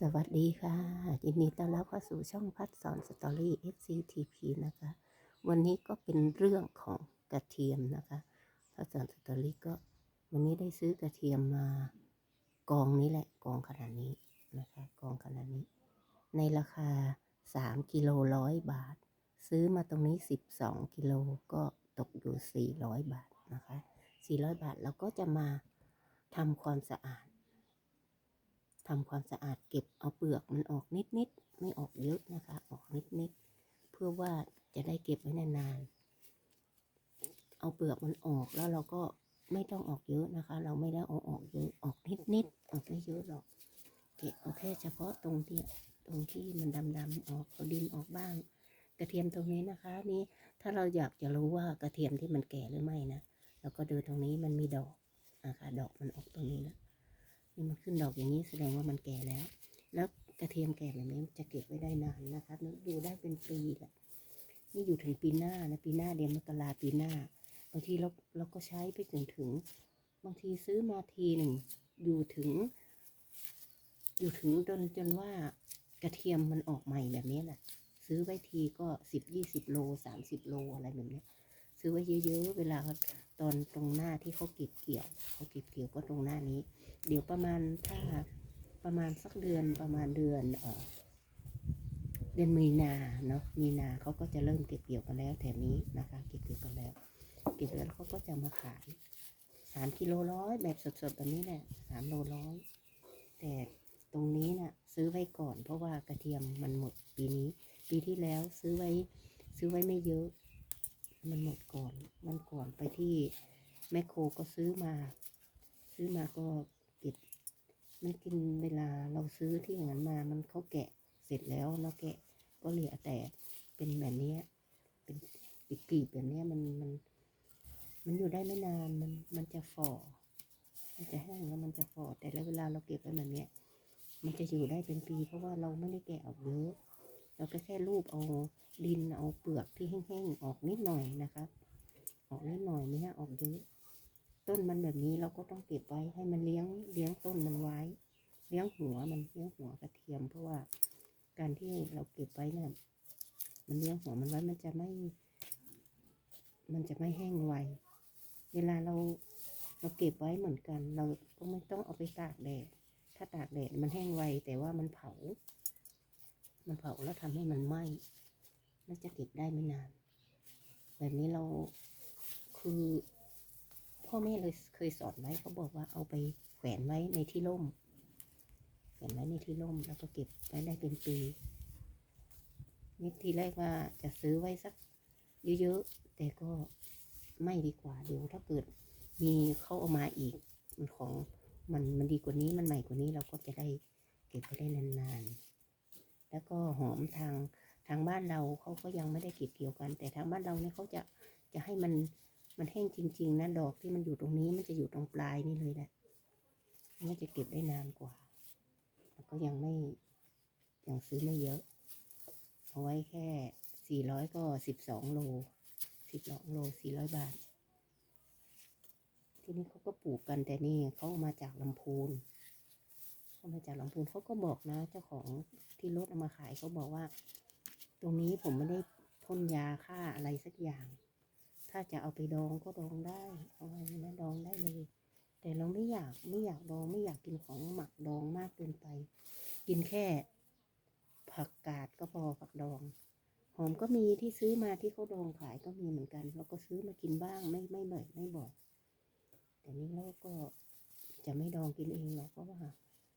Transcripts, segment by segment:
สวัสดีค่ะ ยินดีต้อนรับเข้าสู่ช่องพัดสอนสตอรี่ FCTP นะคะ วันนี้ก็เป็นเรื่องของกระเทียมนะคะ พัดสอนสตอรี่ก็ วันนี้ได้ซื้อกระเทียมมากองนี้แหละกองขนาดนี้นะคะ กองขนาดนี้ ในราคา 3กิโลร้อยบาท ซื้อมาตรงนี้ 12 กิโลก็ตกอยู่ 400 บาทนะคะ 400 บาทเราก็จะมาทำความสะอาด ทำความสะอาดเก็บเอาเปลือกมันออกนิดๆไม่ออกเยอะนะคะ ออกนิดๆเพื่อว่าจะได้เก็บไว้นานๆเอาเปลือกมันออกแล้วเราก็ไม่ต้องออกเยอะนะคะ เราไม่ได้เอาออกเยอะออกนิดๆออกไม่เยอะหรอกเก็บเอาแค่เฉพาะตรงที่ตรงที่มันดำๆออกเอาดินออกบ้าง กระเทียมตรงนี้นะคะ นี่ถ้าเราอยากจะรู้ว่ากระเทียมที่มันแก่หรือไม่นะเราก็ดูตรงนี้มันมีดอกนะคะดอกมันออกตรงนี้แล้ว นี่มันขึ้นดอกอย่างนี้แสดงว่ามันแก่แล้ว แล้วกระเทียมแก่แบบนี้จะเก็บไว้ได้นานนะคะอยู่ได้เป็นปีแหละนี่อยู่ถึงปีหน้านะปีหน้าเดือนมกราปีหน้าบางทีเราเราก็ใช้ไปถึงถึง บางทีซื้อมาทีหนึ่งอยู่ถึง อยู่ถึงจนจนว่ากระเทียมมันออกใหม่แบบนี้แหละซื้อไว้ทีก็สิบยี่สิบโลสามสิบโลอะไรแบบนี้ซื้อไว้เยอะๆเวลาตอนตรงหน้าที่เขาเก็บเกี่ยวเขาเก็บเกี่ยวก็ตรงหน้านี้ เดี๋ยวประมาณถ้าประมาณสักเดือนประมาณเดือนเออเดือนมีนาเนาะมีนาเขาก็จะเริ่มเก็บเกี่ยวกันแล้วแถวนี้นะคะเก็บเกี่ยวกันแล้ว เก็บแล้วเขาก็จะมาขายสามกิโลร้อยแบบสดๆแบบนี้แหละสามโลร้อยแต่ตรงนี้น่ะซื้อไว้ก่อน เพราะว่ากระเทียมมันหมดปีนี้ ปีที่แล้วซื้อไว้ซื้อไว้ไม่เยอะ มันหมดก่อนมันก่อนไปที่แมคโครก็ซื้อมา ซื้อมาก็ เก็บมันกินเวลาเราซื้อที่อย่างนั้นมา มันเขาแกะเสร็จแล้วเราแกะก็เหลือแต่เป็นแบบเนี้ยเป็นปีกๆแบบเนี้ยมันมัน มันอยู่ได้ไม่นานมันมันจะฝ่อ มันจะแห้งแล้วมันจะฝ่อแต่แล้วเวลาเราเก็บไว้แบบเนี้ยมันจะอยู่ได้เป็นปีเพราะว่าเราไม่ได้แกะออกเยอะเราก็แค่รูปเอาดินเอาเปลือกที่แห้งๆออกนิดหน่อยนะคะ ออกนิดหน่อยไม่ให้ออกเยอะ ต้นมันแบบนี้เราก็ต้องเก็บไว้ให้มันเลี้ยงเลี้ยงต้นมันไว้ เลี้ยงหัวมันเลี้ยงหัวกระเทียม เพราะว่าการที่เราเก็บไว้เนี่ยมันเลี้ยงหัวมันไว้มันจะไม่ มันจะไม่แห้งไวเวลาเราเราเก็บไว้เหมือนกัน เราก็ไม่ต้องเอาไปตากแดดถ้าตากแดดมันแห้งไวแต่ว่ามันเผา มันเผาแล้วทำให้มันไหม้แล้วจะเก็บได้ไม่นาน แบบนี้เราคือ พ่อแม่เลยเคยสอนไว้เขาบอกว่าเอาไปแขวนไว้ในที่ร่ม แขวนไว้ในที่ร่มแล้วก็เก็บไว้ได้เป็นปีนี่ทีแรกว่าจะซื้อไว้สักเยอะๆ แต่ก็ไม่ดีกว่าเดี๋ยวถ้าเกิดมีเขาเอามาอีกมันของมันมันดีกว่านี้มันใหม่กว่านี้เราก็จะได้เก็บไว้ได้นานๆ แล้วก็หอมทางทางบ้านเราเขาก็ยังไม่ได้เก็บเกี่ยวกัน แต่ทางบ้านเราเนี่ยเขาจะจะให้มัน มันแห้งจริง ๆนะดอกที่มันอยู่ตรงนี้มันจะอยู่ตรงปลายนี่เลยแหละมันจะเก็บได้นานกว่า แล้วก็ยังไม่ยังซื้อไม่เยอะ เอาไว้แค่สี่ร้อยก็สิบสองโลสิบสองโลสี่ร้อยบาท ที่นี่เขาก็ปลูกกันแต่นี่เขามาจากลำพูนเขามาจากลำพูนเขาก็บอกนะ เจ้าของที่รถเอามาขายเขาบอกว่า ตรงนี้ผมไม่ได้พ่นยาฆ่าอะไรสักอย่าง ถ้าจะเอาไปดองก็ดองได้เอาไว้นะดองได้เลย แต่เราไม่อยากไม่อยากดองไม่อยากกินของหมักดองมากเกินไป กินแค่ ผักกาดก็พอผักดอง หอมก็มีที่ซื้อมาที่เขาดองขายก็มีเหมือนกันเราก็ซื้อมากินบ้างไม่ไม่บ่อยไม่บ่อยแต่นี้เราก็จะไม่ดองกินเองหรอกเพราะว่า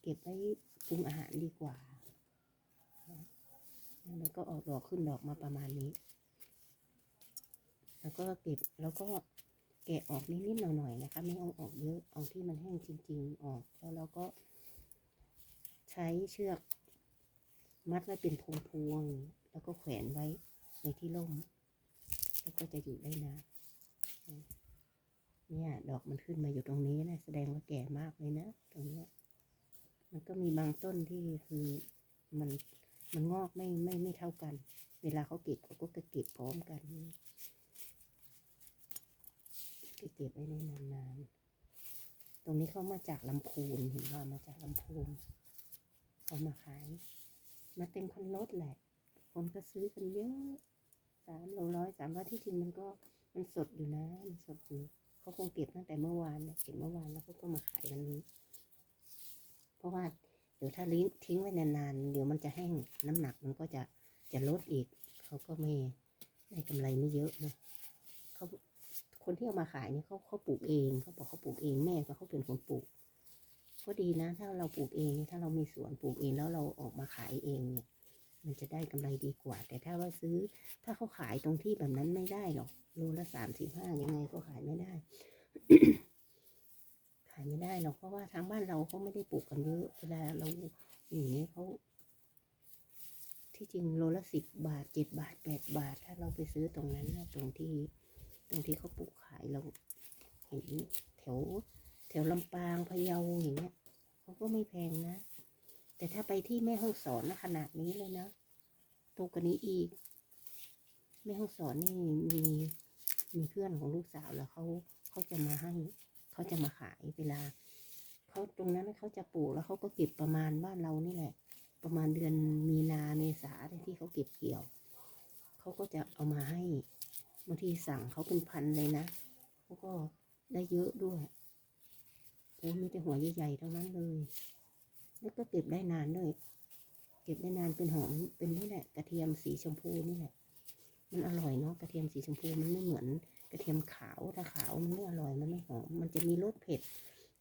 เก็บไว้ปรุงอาหารดีกว่าแล้วก็ออกดอกขึ้นดอกมาประมาณนี้ แล้วก็เก็บแล้วก็แกะออกนิดๆหน่อยๆนะคะ ไม่เอาออกเยอะเอาที่มันแห้งจริง ๆ ออกแล้วเราก็ ใช้เชือกมัดไว้เป็นพวงๆแล้วก็แขวนไว้ในที่ร่มแล้วก็จะอยู่ได้นานเนี่ย ดอกมันขึ้นมาอยู่ตรงนี้นะแสดงว่าแก่มากเลยนะตรงเนี้ยมันก็มีบางต้นที่คือมันมันงอกไม่ไม่ไม่เท่ากัน เวลาเขาเก็บเขาก็จะเก็บพร้อมกัน เก็บไว้ได้นานๆ ตรงนี้เขามาจากลำพูนเห็นว่ามาจากลำพูนเอามาขาย มาเต็มคันรถแหละ คนก็ซื้อกันเยอะสามโลร้อยสามร้อยที่จริงมันก็มันสดอยู่นะ มันสดอยู่เขาคงเก็บตั้งแต่เมื่อวานเนี่ยเก็บเมื่อวานแล้วเขาก็มาขายวันนี้ เพราะว่าเดี๋ยวถ้าลิ้งทิ้งไว้นานๆ เดี๋ยวมันจะแห้งน้ำหนักมันก็จะจะลดอีก เขาก็ไม่ได้กำไรไม่เยอะนะ คนที่เอามาขายเนี่ยเขาเขาปลูกเองเขาบอกเขาปลูกเองแม่ก็เขาเป็นคนปลูก ก็ดีนะ ถ้าเราปลูกเอง ถ้าเรามีสวนปลูกเองแล้วเราออกมาขายเองเนี่ย มันจะได้กำไรดีกว่า แต่ถ้าว่าซื้อถ้าเขาขายตรงที่แบบนั้นไม่ได้หรอกโลละสามสิบห้ายังไงก็ขายไม่ได้ ขายไม่ได้หรอกเพราะว่าทางบ้านเราเขาไม่ได้ปลูกกันเยอะเวลาเราอย่างนี้เขาที่จริงโลละสิบบาทเจ็ดบาทแปดบาท ถ้าเราไปซื้อตรงนั้นตรงที่ ตรงที่เขาปลูกขายเราเห็นแถวแถวลำปางพะเยาอย่างเงี้ยเขาก็ไม่แพงนะ แต่ถ้าไปที่แม่ห้องสอนนะขนาดนี้เลยนะถูกกว่านี้อีก แม่ห้องสอนนี่มีมีเพื่อนของลูกสาวแล้วเขาเขาจะมาให้เขาจะมาขายเวลาเขาตรงนั้นเขาจะปลูกแล้วเขาก็เก็บประมาณบ้านเรานี่แหละ ประมาณเดือนมีนาเมษาเนี่ยที่เขาเก็บเกี่ยว เขาก็จะเอามาให้ บางทีสั่งเขาเป็นพันเลยนะเขาก็ได้เยอะด้วยโอ้มีแต่หัวใหญ่ๆทั้งนั้นเลย แล้วก็เก็บได้นานด้วย เก็บได้นานเป็นหอมเป็นนี่แหละ กระเทียมสีชมพูนี่แหละ มันอร่อยเนาะกระเทียมสีชมพูมันไม่เหมือน กระเทียมขาวถ้าขาวมันไม่อร่อยมันไม่หอม มันจะมีรสเผ็ด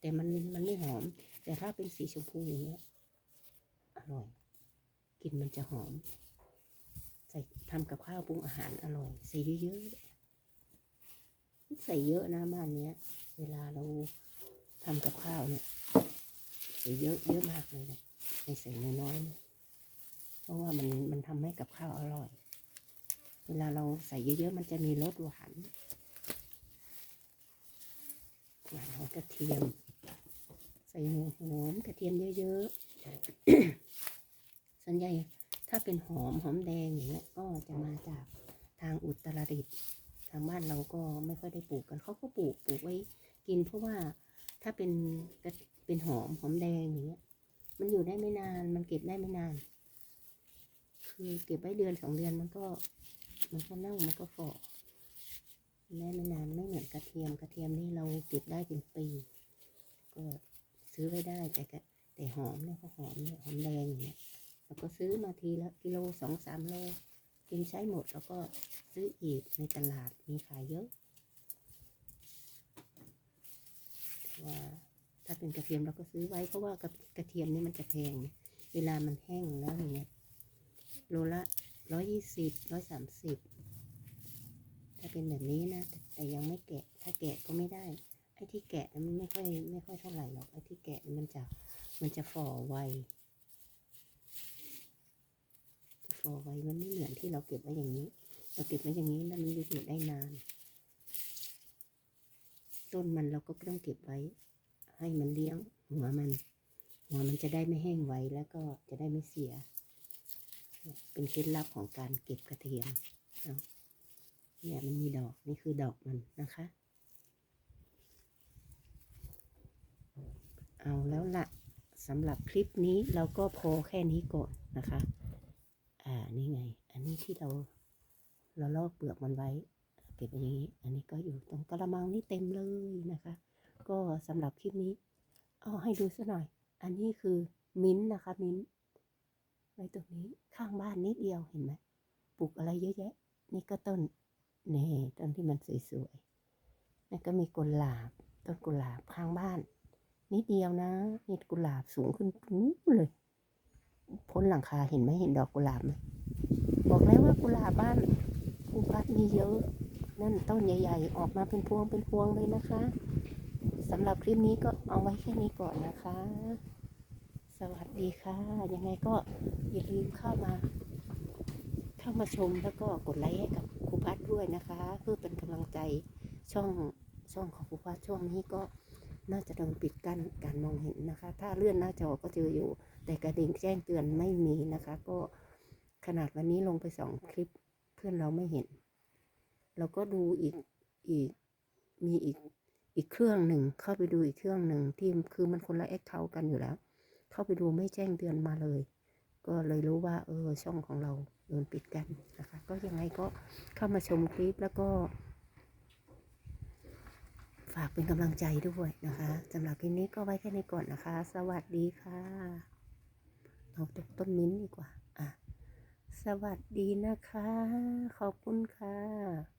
แต่มันมันไม่หอม แต่ถ้าเป็นสีชมพูอย่างเงี้ยอร่อยกลิ่นมันจะหอม ส่ทำกับข้าวปรุงอาหารอร่อย ใส่เยอะๆใส่เยอะนะบ้านเนี้ย เวลาเราทำกับข้าวเนี่ยใส่เยอะเยอะมากเลยนะไม่ใส่น้อยๆนะเพราะว่ามันมันทำให้กับข้าวอร่อย เวลาเราใส่เยอะๆมันจะมีรสหวานหวานของกระเทียม ใส่หัวหอมกระเทียมเยอะๆส่วนใหญ่ ถ้าเป็นหอมหอมแดงอย่างเงี้ยก็จะมาจากทางอุตรดิตถ์ทางบ้านเราก็ไม่ค่อยได้ปลูกกันเขาก็ปลูกปลูกไว้กินเพราะว่าถ้าเป็นเป็นหอมหอมแดงอย่างเงี้ยมันอยู่ได้ไม่นานมันเก็บได้ไม่นาน คือเก็บไว้เดือนสองเดือนมันก็ มันก็เน่ามันก็ฝ่อได้ไม่นานไม่เหมือนกระเทียมกระเทียมนี่เราเก็บได้เป็นปี ก็ซื้อไว้ได้แต่แต่หอมเนี่ยก็หอมเนี่ยหอมแดงอย่างเงี้ย แล้วก็ซื้อมาทีละกิโลสองสามโล กินใช้หมดแล้วก็ซื้ออีกในตลาดมีขายเยอะแต่ว่าถ้าเป็นกระเทียมเราก็ซื้อไว้เพราะว่ากระกระเทียมนี่มันจะแพง เวลามันแห้งแล้วอย่างเงี้ยโลละร้อยยี่สิบร้อยสามสิบถ้าเป็นแบบนี้นะแต่แต่ยังไม่แกะ ถ้าแกะก็ไม่ได้ ไอ้ที่แกะมันไม่ค่อยไม่ค่อยเท่าไหร่หรอกไอ้ที่แกะมันจะมันจะฝ่อไวจะฝ่ อไว้มันไม่เหมือนที่เราเก็บไว้อย่างนี้ เราเก็บไว้อย่างนี้แล้วมันอยู่ได้นาน ต้นมันเราก็ต้องเก็บไว้ ให้มันเลี้ยงหัวมันหัวมันจะได้ไม่แห้งไว้แล้วก็จะได้ไม่เสีย เป็นเคล็ดลับของการเก็บกระเทียมเนาะเนี่ยมันมีดอกนี่คือดอกมันนะคะ เอาแล้วละสำหรับคลิปนี้เราก็พอแค่นี้ก่อนนะคะ อ่า นี่ไง อันนี้ที่เราเราลอกเปลือกมันไว้ เก็บไว้อย่างนี้ อันนี้ก็อยู่ตรงกระมังนี่เต็มเลยนะคะ ก็สำหรับคลิปนี้ เอาให้ดูสักหน่อย อันนี้คือมิ้นนะคะ มิ้นไว้ตรงนี้ข้างบ้านนิดเดียวเห็นไหมปลูกอะไรเยอะแยะ นี่ก็ต้นนี่ต้นที่มันสวยๆนั่นก็มีกุหลาบ ต้นกุหลาบข้างบ้าน นิดเดียวนะนี่กุหลาบสูงขึ้นนู้เลย พ้นหลังคาเห็นไหมเห็นดอกกุหลาบไหมบอกแล้วว่ากุหลาบบ้านภูพัดมีเยอะ นั่นต้นใหญ่ ๆ ออกมาเป็นพวงเป็นพวงเลยนะคะสำหรับคลิปนี้ก็เอาไว้แค่นี้ก่อนนะคะ สวัสดีค่ะ ยังไงก็อย่าลืมเข้ามา เข้ามาชมแล้วก็กดไลค์ให้กับครูพัดด้วยนะคะ เพื่อเป็นกำลังใจช่องช่องของครูพัดช่วงนี้ก็ น่าจะโดนปิดกั้นการมองเห็นนะคะ ถ้าเลื่อนหน้าจอก็เจออยู่ แต่กระดิ่งแจ้งเตือนไม่มีนะคะ ก็ขนาดวันนี้ลงไปสองคลิปเพื่อนเราไม่เห็น เราก็ดูอีกอีกมีอีกอีกเครื่องหนึ่งเข้าไปดูอีกเครื่องหนึ่งที่คือมันคนละแอคเคาท์กันอยู่แล้ว เข้าไปดูไม่แจ้งเตือนมาเลย ก็เลยรู้ว่าเออช่องของเราโดนปิดกันนะคะ ก็ยังไงก็เข้ามาชมคลิปแล้วก็ากเป็นกำลังใจด้วยนะคะสำหรับคลิปนี้ก็ไว้แค่นี้ก่อนนะคะ สวัสดีค่ะเอาตกต้นมิ้นท์ดีกว่า อะ สวัสดีนะคะ ขอบคุณค่ะ